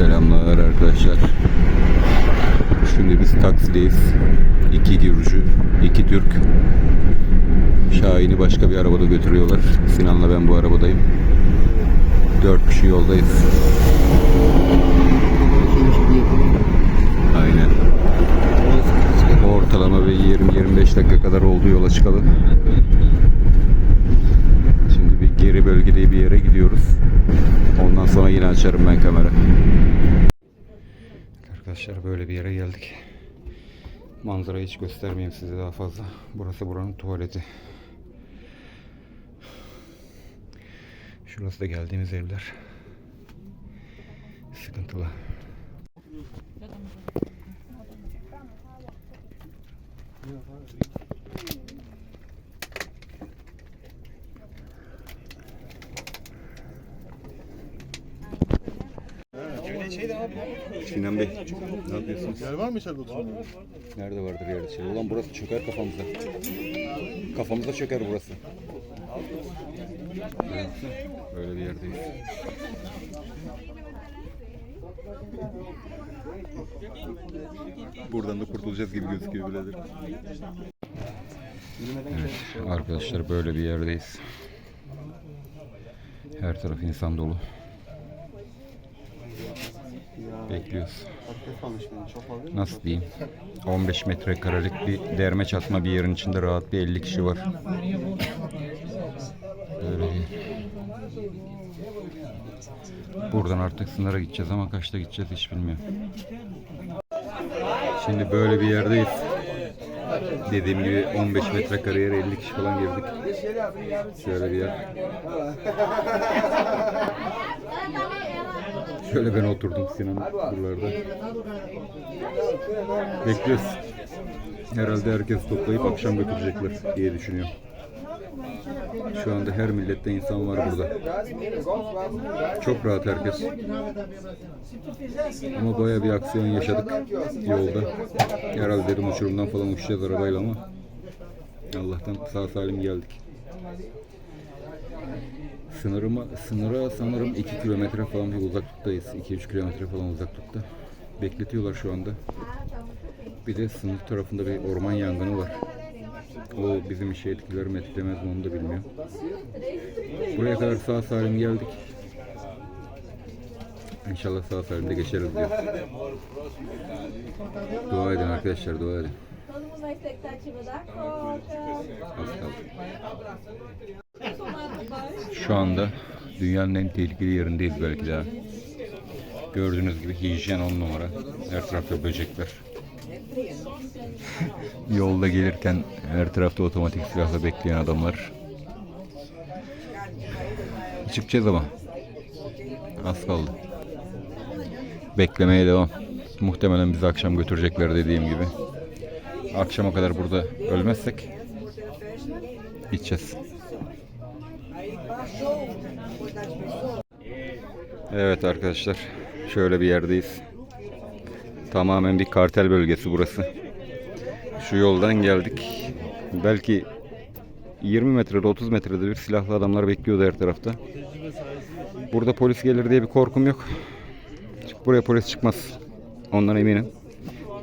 Selamlar arkadaşlar. Şimdi biz taksideyiz. İki Gürcü, iki Türk. Şahin'i başka bir arabada götürüyorlar. Sinan'la ben bu arabadayım. Dört kişi yoldayız. Aynen. Ortalama bir 20-25 dakika kadar oldu yola çıkalı. Geri bölgede bir yere gidiyoruz. Ondan sonra yine açarım ben kamera. Arkadaşlar böyle bir yere geldik. Manzarayı hiç göstermeyeyim size daha fazla. Burası buranın tuvaleti. Şurası da geldiğimiz evler. Sıkıntılı. Sinan Bey, ne yapıyorsunuz? Yer var mı içeride oturmaya? Nerede vardır yerde şey? Ulan burası çöker kafamıza. Kafamıza çöker burası. Böyle bir yerdeyiz. Buradan da kurtulacağız gibi gözüküyor birader. Evet, arkadaşlar böyle bir yerdeyiz. Her taraf insan dolu. Bekliyoruz. Nasıl diyeyim? 15 metrekarelik bir derme çatma bir yerin içinde rahat bir 50 kişi var. Böyle bir Buradan artık sınıra gideceğiz ama kaçta gideceğiz hiç bilmiyorum. Şimdi böyle bir yerdeyiz. Dediğim gibi 15 metrekare yere 50 kişi falan girdik. Şöyle bir yer. Şöyle ben oturdum Sinan buralarda. Bekliyoruz. Herhalde herkes toplayıp akşam götürecekler diye düşünüyorum. Şu anda her millette insan var burada. Çok rahat herkes. Ama baya bir aksiyon yaşadık yolda. Herhalde dedim uçurumdan falan uçacağız arabayla ama Allah'tan sağ salim geldik. Sınırıma, sınıra sanırım 2 kilometre falan bir uzaklıktayız. 2-3 kilometre falan uzaklıkta. Bekletiyorlar şu anda. Bir de sınır tarafında bir orman yangını var. O bizim işe etkiler mi etkilemez mi onu da bilmiyorum. Buraya kadar sağ salim geldik. İnşallah sağ salim de geçeriz diyor. Dua edin arkadaşlar dua edin. Az kaldı. Şu anda dünyanın en tehlikeli yerindeyiz belki de. Gördüğünüz gibi hijyen on numara. Her tarafta böcekler. Yolda gelirken her tarafta otomatik silahla bekleyen adamlar. Çıkacağız ama. Az kaldı. Beklemeye devam. Muhtemelen bizi akşam götürecekler dediğim gibi. Akşama kadar burada ölmezsek gideceğiz. Evet arkadaşlar şöyle bir yerdeyiz. Tamamen bir kartel bölgesi burası. Şu yoldan geldik. Belki 20 metrede 30 metrede bir silahlı adamlar bekliyordu her tarafta. Burada polis gelir diye bir korkum yok. Buraya polis çıkmaz. Ondan eminim.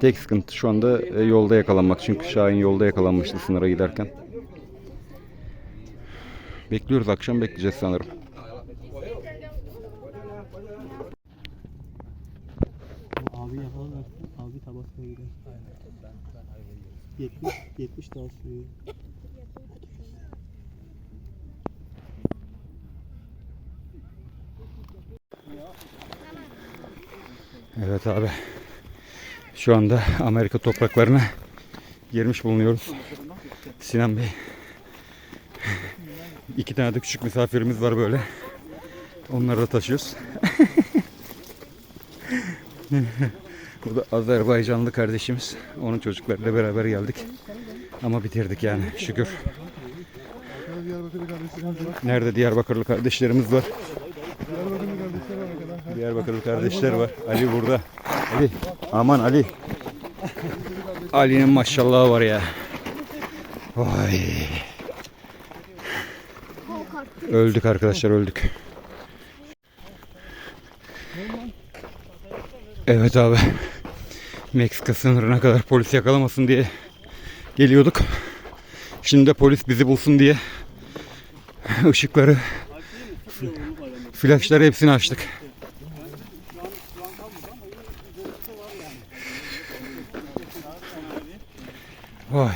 Tek sıkıntı şu anda e, yolda yakalanmak. Çünkü Şahin yolda yakalanmıştı sınıra giderken. Bekliyoruz akşam bekleyeceğiz sanırım. Abi yakalarlar. Abi tabakaya gider. 70 70 daha sürüyor. Evet abi. Şu anda Amerika topraklarına girmiş bulunuyoruz. Sinan Bey. İki tane de küçük misafirimiz var böyle. Onları da taşıyoruz. Bu da Azerbaycanlı kardeşimiz. Onun çocuklarıyla beraber geldik. Ama bitirdik yani şükür. Nerede Diyarbakırlı kardeşlerimiz var? Diyarbakırlı kardeşler var. Ali burada. Ali. Aman Ali. Ali'nin maşallahı var ya. Vay. Öldük arkadaşlar öldük. Evet abi. Meksika sınırına kadar polis yakalamasın diye geliyorduk. Şimdi de polis bizi bulsun diye ışıkları, flaşları hepsini açtık. Vay.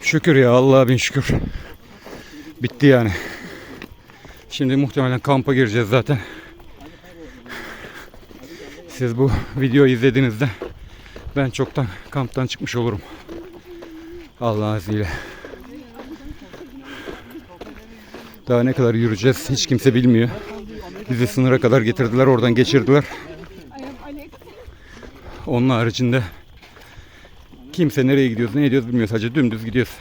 Şükür ya Allah'a bin şükür. Bitti yani. Şimdi muhtemelen kampa gireceğiz zaten. Siz bu videoyu izlediğinizde ben çoktan kamptan çıkmış olurum. Allah'ın izniyle. Daha ne kadar yürüyeceğiz hiç kimse bilmiyor. Bizi sınıra kadar getirdiler oradan geçirdiler. Onun haricinde kimse nereye gidiyoruz ne ediyoruz bilmiyor. Sadece dümdüz gidiyoruz.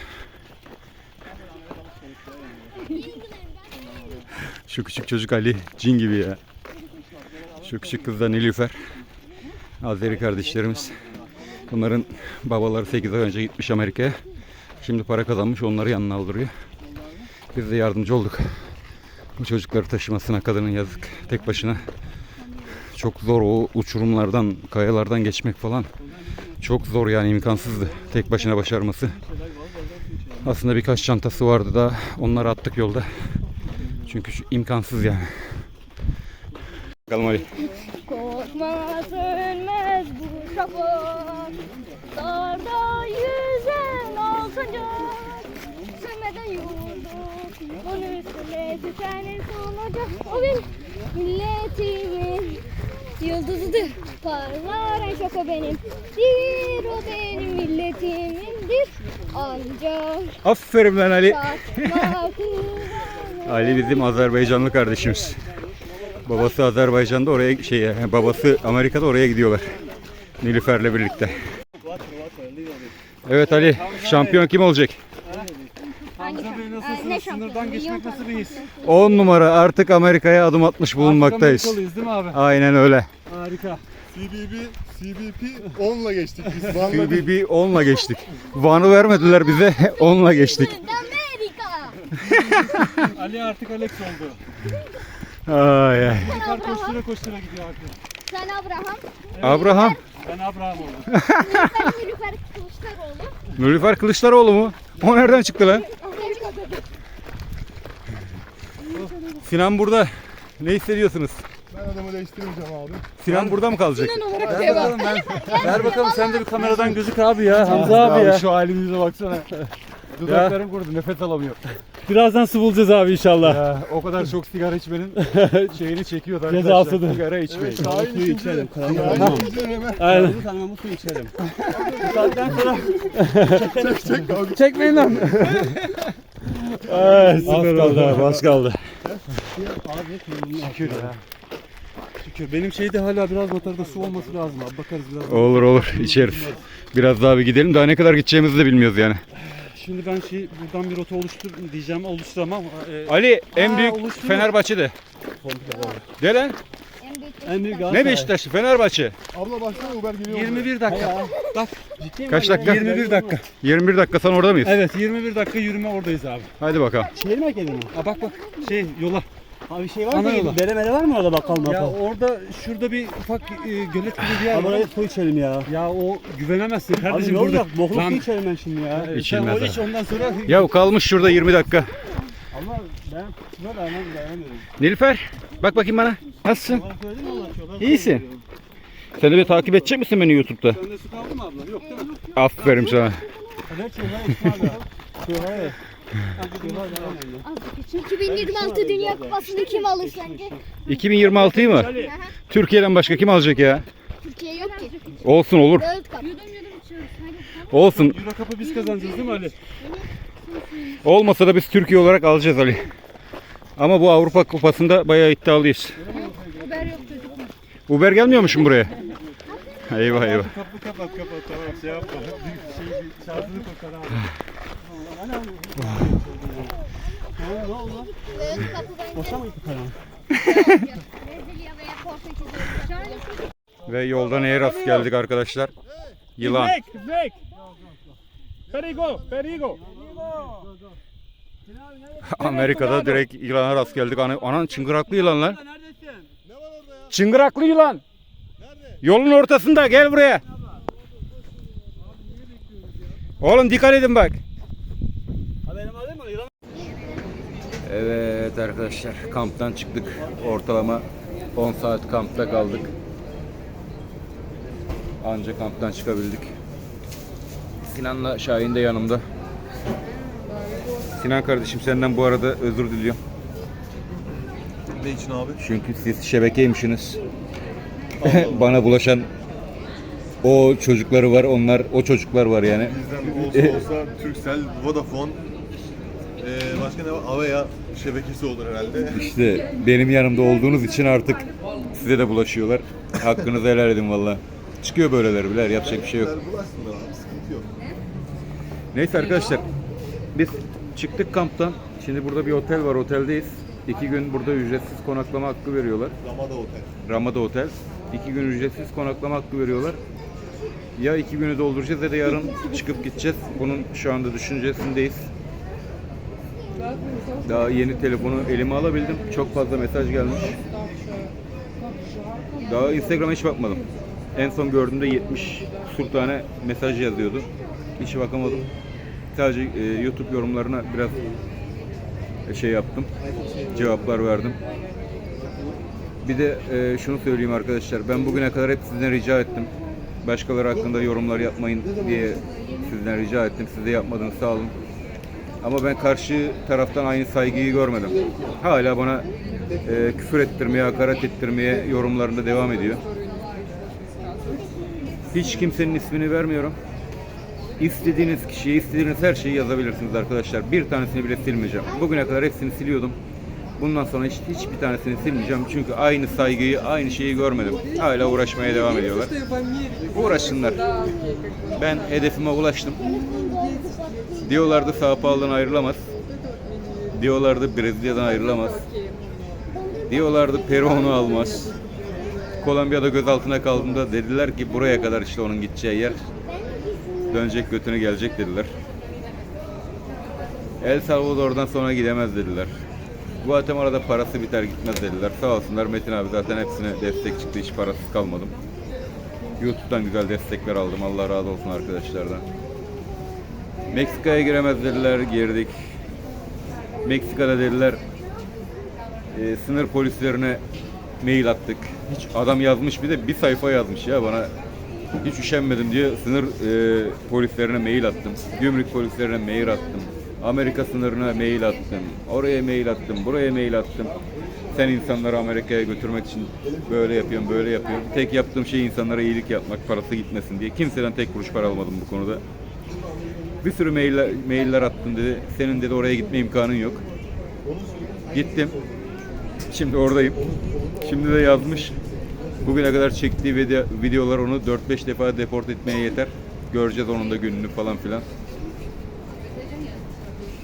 Şu küçük çocuk Ali cin gibi ya. Şu küçük kız da Nilüfer. Azeri kardeşlerimiz. Bunların babaları 8 ay önce gitmiş Amerika'ya. Şimdi para kazanmış onları yanına aldırıyor. Biz de yardımcı olduk. Bu çocukları taşımasına kadının yazık. Tek başına. Çok zor o uçurumlardan, kayalardan geçmek falan. Çok zor yani imkansızdı. Tek başına başarması. Aslında birkaç çantası vardı da onları attık yolda. Çünkü imkansız yani. Bakalım Ali. Korkma sönmez bu şafak Darda yüzen alsancak Sönmeden yurduk. Onun üstüne tükenir sonacak O benim milletimin Yıldızıdır Parlar en çok o benim. Bir o benim milletimindir Ancak Aferin lan Ali. Ali bizim Azerbaycanlı kardeşimiz. Babası Azerbaycan'da oraya şey babası Amerika'da oraya gidiyorlar. Nilüfer'le birlikte. Evet Ali, şampiyon kim olacak? Ne Sınırdan geçmek nasıl bir his? 10 numara artık Amerika'ya adım atmış bulunmaktayız. Amerikalıyız değil mi abi? Aynen öyle. Harika. CBB, CBP 10'la geçtik biz. BBB 10'la geçtik. Van'ı vermediler bize, 10'la geçtik. Amerika. Ali artık Alex oldu. Ay ay. Yukarı koştura koştura gidiyor artık. Sen Abraham. Abraham, Ben Abraham oldum. Sen Nilüfer Kılıçdaroğlu. Nilüfer Kılıçdaroğlu mu? O nereden çıktı lan? Sinan burada. Ne hissediyorsunuz? Ben adamı değiştirmeyeceğim abi. Sinan burada mı kalacak? Ver bakalım ben. Ver bakalım sen de bir kameradan gözük abi ya. Hamza abi ya. Şu halimize baksana. Dudaklarım kurudu, nefes alamıyorum. Birazdan su bulacağız abi inşallah. Ya, o kadar çok sigara içmenin şeyini çekiyor da Cezasıdır. Sigara içmeyin. Suyu içelim. hemen. Aynen. Tanımamı su içerim. Çek çek abi. Çekmeyin lan. Ay, Az kaldı abi, az kaldı. Şükür ya. Şükür. Benim şeyde hala biraz motorda su olması lazım abi. Bakarız biraz. Olur olur, içeriz. Biraz daha bir gidelim. Daha ne kadar gideceğimizi de bilmiyoruz yani. Şimdi ben şey buradan bir rota oluştur diyeceğim oluşturamam. E, Ali en Aa, büyük oluştu. Fenerbahçe'de. De lan. En büyük En büyük Ne Beşiktaş'ı? Fenerbahçe. Abla baksana Uber geliyor. 21 dakika. Bak. Kaç dakika? 21 dakika. 21 dakika sonra orada mıyız? Evet 21 dakika yürüme oradayız abi. Hadi bakalım. Şehir merkezi mi? Aa bak bak şey yola. Abi şey var Ana mı? yola. Dere mere var mı orada bakalım Ya bakalım. orada şurada bir ufak e, gölet gibi bir yer Abi var. oraya su içelim ya. Ya o güvenemezsin Abi kardeşim ne burada. olacak? Bokluk Lan, su içelim ben şimdi ya. e, sen İçilmez o iç ondan sonra Ya kalmış şurada 20 dakika. Ama ben şuna dayanam dayanamıyorum. Nilüfer bak bakayım bana. Nasılsın? Bana söyledin mi anlatıyorlar? İyisin. Sen de bir takip edecek misin beni YouTube'da? Sende su kaldı mı abla? Yok değil mi? Aferin sana. Evet şuna içme abi. Şuna dayanamıyorum. 2026 Dünya Kupası'nı kim alır sence? 2026'yı mı? Türkiye'den başka kim alacak ya? Türkiye yok ki. Olsun olur. World Cup. Olsun. Euro Cup'ı biz kazanacağız değil mi Ali? Olmasa da biz Türkiye olarak alacağız Ali. Ama bu Avrupa Kupası'nda bayağı iddialıyız. Haber yok çocuk. Uber gelmiyor musun buraya? Eyvah eyvah. Kapı kapat kapat tamam şey yapma. Şey bir şarjını kokar abi. Ne oldu? Boşa mı gitti paran? Ve yolda neye rast geldik arkadaşlar? Yılan. Snake! Perigo! Perigo! Amerika'da direkt yılana rast geldik. Ana, anan çıngıraklı yılan lan. Çıngıraklı yılan. Yolun ortasında gel buraya. Oğlum dikkat edin bak. Evet arkadaşlar kamptan çıktık. Ortalama 10 saat kampta kaldık. Anca kamptan çıkabildik. Sinan'la Şahin de yanımda. Sinan kardeşim senden bu arada özür diliyorum. Ne için abi? Çünkü siz şebekeymişsiniz. Bana bulaşan o çocukları var, onlar o çocuklar var yani. Bizden olsa olsa Turkcell, Vodafone, ee, başka ne var? Avaya şebekesi olur herhalde. İşte benim yanımda olduğunuz için artık size de bulaşıyorlar. Hakkınızı helal edin valla. Çıkıyor böyleleri biler, yapacak bir şey yok. Bulaşsınlar abi, sıkıntı yok. Neyse arkadaşlar, biz çıktık kamptan. Şimdi burada bir otel var, oteldeyiz. İki gün burada ücretsiz konaklama hakkı veriyorlar. Ramada Otel. Ramada Otel. İki gün ücretsiz konaklama hakkı veriyorlar. Ya iki günü dolduracağız ya da yarın çıkıp gideceğiz. Bunun şu anda düşüncesindeyiz. Daha yeni telefonu elime alabildim. Çok fazla mesaj gelmiş. Daha Instagram'a hiç bakmadım. En son gördüğümde 70 sur tane mesaj yazıyordu. Hiç bakamadım. Sadece e, YouTube yorumlarına biraz şey yaptım. Cevaplar verdim. Bir de e, şunu söyleyeyim arkadaşlar. Ben bugüne kadar hep sizden rica ettim. Başkaları hakkında yorumlar yapmayın diye sizden rica ettim. Siz de yapmadınız sağ olun. Ama ben karşı taraftan aynı saygıyı görmedim. Hala bana e, küfür ettirmeye, hakaret ettirmeye yorumlarında devam ediyor. Hiç kimsenin ismini vermiyorum. İstediğiniz kişiye, istediğiniz her şeyi yazabilirsiniz arkadaşlar. Bir tanesini bile silmeyeceğim. Bugüne kadar hepsini siliyordum. Bundan sonra hiç hiçbir tanesini silmeyeceğim. Çünkü aynı saygıyı, aynı şeyi görmedim. Hala uğraşmaya devam ediyorlar. Uğraşsınlar. Ben hedefime ulaştım. Diyorlardı Sao Paulo'dan ayrılamaz. Diyorlardı Brezilya'dan ayrılamaz. Diyorlardı Peru onu almaz. Kolombiya'da gözaltına kaldığımda dediler ki buraya kadar işte onun gideceği yer. Dönecek götünü gelecek dediler. El Salvador'dan sonra gidemez dediler. Guatemala'da parası biter gitmez dediler. Sağ olsunlar Metin abi zaten hepsine destek çıktı. Hiç parasız kalmadım. YouTube'dan güzel destekler aldım. Allah razı olsun arkadaşlardan. Meksika'ya giremez dediler. Girdik. Meksika'da dediler e, sınır polislerine mail attık. Hiç adam yazmış bir de bir sayfa yazmış ya bana. Hiç üşenmedim diye sınır e, polislerine mail attım. Gümrük polislerine mail attım. Amerika sınırına mail attım. Oraya mail attım. Buraya mail attım. Sen insanları Amerika'ya götürmek için böyle yapıyorum, böyle yapıyorum. Tek yaptığım şey insanlara iyilik yapmak, parası gitmesin diye. Kimseden tek kuruş para almadım bu konuda. Bir sürü mailler, mailler attım dedi. Senin dedi oraya gitme imkanın yok. Gittim. Şimdi oradayım. Şimdi de yazmış. Bugüne kadar çektiği video, videolar onu 4-5 defa deport etmeye yeter. Göreceğiz onun da gününü falan filan.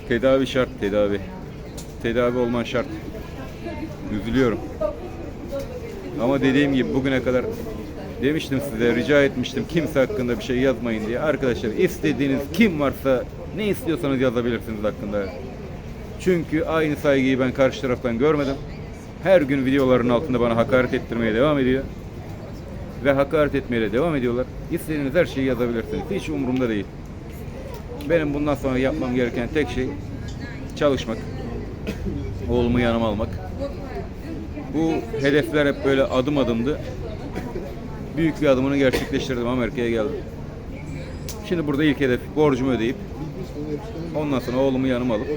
Tedavi şart, tedavi. Tedavi olman şart. Üzülüyorum. Ama dediğim gibi bugüne kadar demiştim size, rica etmiştim kimse hakkında bir şey yazmayın diye. Arkadaşlar istediğiniz kim varsa ne istiyorsanız yazabilirsiniz hakkında. Çünkü aynı saygıyı ben karşı taraftan görmedim. Her gün videoların altında bana hakaret ettirmeye devam ediyor. Ve hakaret etmeye de devam ediyorlar. İstediğiniz her şeyi yazabilirsiniz. Hiç umurumda değil. Benim bundan sonra yapmam gereken tek şey çalışmak. Oğlumu yanıma almak. Bu hedefler hep böyle adım adımdı. Büyük bir adımını gerçekleştirdim. Amerika'ya geldim. Şimdi burada ilk hedef borcumu ödeyip ondan sonra oğlumu yanıma alıp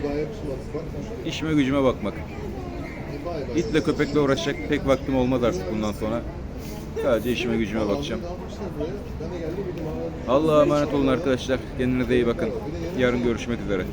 işime gücüme bakmak. İtle köpekle uğraşacak pek vaktim olmaz artık bundan sonra. Sadece işime gücüme bakacağım. Allah'a emanet olun arkadaşlar. Kendinize iyi bakın. Yarın görüşmek üzere.